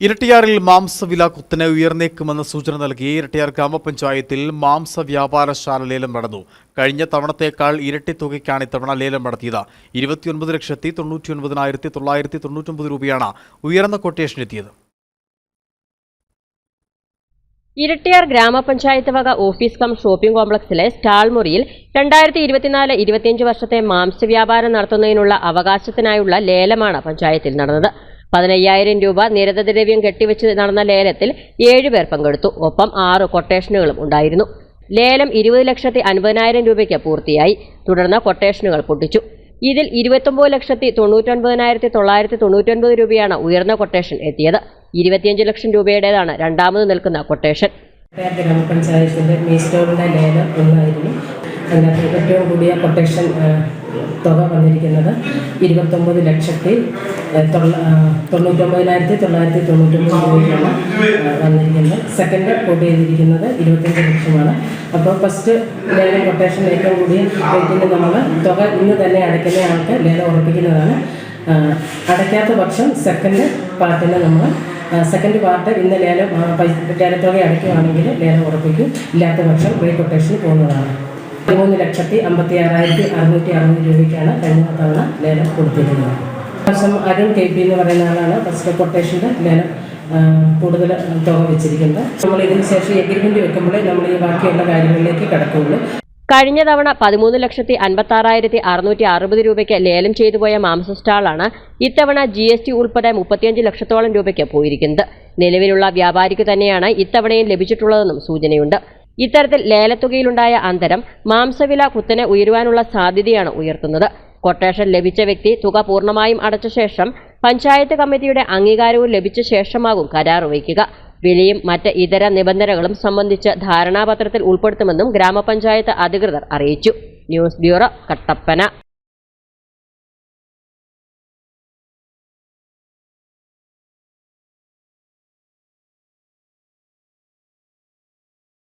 ഇരട്ടിയാറിൽ മാംസവില കുത്തനെ ഉയർന്നേക്കുമെന്ന സൂചന നൽകി ഇരട്ടിയാർ ഗ്രാമപഞ്ചായത്തിൽ മാംസ വ്യാപാരശാല ലേലം നടന്നു. കഴിഞ്ഞ തവണത്തേക്കാൾ ഇരട്ടി തുകയ്ക്കാണ് ഇത്തവണ ലേലം നടത്തിയത്. ഇരുപത്തിയൊൻപത് ലക്ഷത്തി തൊണ്ണൂറ്റി ഒൻപതിനായിരത്തി തൊള്ളായിരത്തി തൊണ്ണൂറ്റൊമ്പത് രൂപയാണ് ഉയർന്ന കൊട്ടേഷൻ എത്തിയത്. ഇരട്ടിയാർ ഗ്രാമപഞ്ചായത്ത് വക ഓഫീസ് കം ഷോപ്പിംഗ് കോംപ്ലക്സിലെ സ്റ്റാൾ മുറിയിൽ രണ്ടായിരത്തി ഇരുപത്തിനാല് ഇരുപത്തിയഞ്ച് വർഷത്തെ മാംസ്യവ്യാപാരം നടത്തുന്നതിനുള്ള അവകാശത്തിനായുള്ള ലേലമാണ് പഞ്ചായത്തിൽ നടന്നത്. പതിനയ്യായിരം രൂപ നിരതദ്രവ്യം കെട്ടിവെച്ച് നടന്ന ലേലത്തിൽ ഏഴുപേർ പങ്കെടുത്തു. ഒപ്പം ആറ് കൊട്ടേഷനുകളും ഉണ്ടായിരുന്നു. ലേലം ഇരുപത് ലക്ഷത്തി അൻപതിനായിരം രൂപയ്ക്ക് പൂർത്തിയായി. തുടർന്ന് കൊട്ടേഷനുകൾ പൊട്ടിച്ചു. ഇതിൽ ഇരുപത്തൊമ്പത് ലക്ഷത്തി തൊണ്ണൂറ്റൊൻപതിനായിരത്തി തൊള്ളായിരത്തി തൊണ്ണൂറ്റൊൻപത് രൂപയാണ് ഉയർന്ന കൊട്ടേഷൻ എത്തിയത്. ഇരുപത്തിയഞ്ച് ലക്ഷം രൂപയുടേതാണ് രണ്ടാമത് നിൽക്കുന്ന കൊട്ടേഷൻ. ഗ്രാമപഞ്ചായത്തിന്റെ മീസ്റ്റോറിന്റെ ലേലം ഒന്നായിരുന്നു. ഏറ്റവും കൂടിയ കൊട്ടേഷൻ തുക വന്നിരിക്കുന്നത് ഇരുപത്തൊമ്പത് ലക്ഷത്തി തൊണ്ണൂറ്റൊമ്പതിനായിരത്തി തൊള്ളായിരത്തി തൊണ്ണൂറ്റൊമ്പത് രൂപയ്ക്കാണ് വന്നിരിക്കുന്നത്. സെക്കൻഡ് കോട്ട് ചെയ്തിരിക്കുന്നത് ഇരുപത്തഞ്ച് ലക്ഷമാണ്. അപ്പോൾ ഫസ്റ്റ് ലേലം കൊട്ടേഷൻ ഏറ്റവും കൂടിയ റേറ്റിന് നമ്മൾ തുക ഇന്ന് തന്നെ അടയ്ക്കുന്ന ആൾക്ക് ലേലം ഉറപ്പിക്കുന്നതാണ്. അടയ്ക്കാത്ത പക്ഷം സെക്കൻഡ് പാർട്ടിന് നമ്മൾ സെക്കൻഡ് പാർട്ട് ഇന്ന് ലേലം ലേലത്തുക അടയ്ക്കുകയാണെങ്കിൽ ലേലം ഉറപ്പിക്കും. ഇല്ലാത്ത പക്ഷം റീ കൊട്ടേഷന് പോകുന്നതാണ്. പതിമൂന്ന് ലക്ഷത്തി അമ്പത്തി ആറായിരത്തി അറുന്നൂറ്റി അറുപത് രൂപയ്ക്കാണ് കഴിഞ്ഞ തവണ ലേലം കൊടുത്തിരുന്നത്. വർഷം അരുൺ കെ പി എന്ന് പറയുന്ന ആളാണ് ഫസ്റ്റ് കൊട്ടേഷന്റെ ലേലം കൂടുതൽ തുക വെച്ചിരിക്കുന്നത്. നമ്മൾ ഇതിന് ശേഷം എഗ്രിമെന്റ് വെക്കുമ്പോഴേ നമ്മൾ ഈ ബാക്കിയുള്ള കാര്യങ്ങളിലേക്ക് കിടക്കുകയുള്ളൂ കഴിഞ്ഞ തവണ പതിമൂന്ന് ലക്ഷത്തി അൻപത്തി ആറായിരത്തി അറുന്നൂറ്റി അറുപത് രൂപയ്ക്ക് ലേലം ചെയ്തു പോയ മാംസ സ്റ്റാളാണ് ഇത്തവണ ജി എസ് ടി ഉൾപ്പെടെ മുപ്പത്തിയഞ്ച് ലക്ഷത്തോളം രൂപയ്ക്ക് പോയിരിക്കുന്നത്. നിലവിലുള്ള വ്യാപാരിക്ക് തന്നെയാണ് ഇത്തവണയും ലഭിച്ചിട്ടുള്ളതെന്നും സൂചനയുണ്ട്. ഇത്തരത്തിൽ ലേലത്തുകയിലുണ്ടായ അന്തരം മാംസവില കുത്തനെ ഉയരുവാനുള്ള സാധ്യതയാണ് ഉയർത്തുന്നത്. കൊട്ടേഷൻ ലഭിച്ച വ്യക്തി തുക പൂർണമായും അടച്ച ശേഷം പഞ്ചായത്ത് കമ്മിറ്റിയുടെ അംഗീകാരവും ലഭിച്ച ശേഷമാകും കരാർ വയ്ക്കുക. വിലയും മറ്റ് ഇതര നിബന്ധനകളും സംബന്ധിച്ച് ധാരണാപത്രത്തിൽ ഉൾപ്പെടുത്തുമെന്നും ഗ്രാമപഞ്ചായത്ത് അധികൃതർ അറിയിച്ചു. News bureau Kattappana.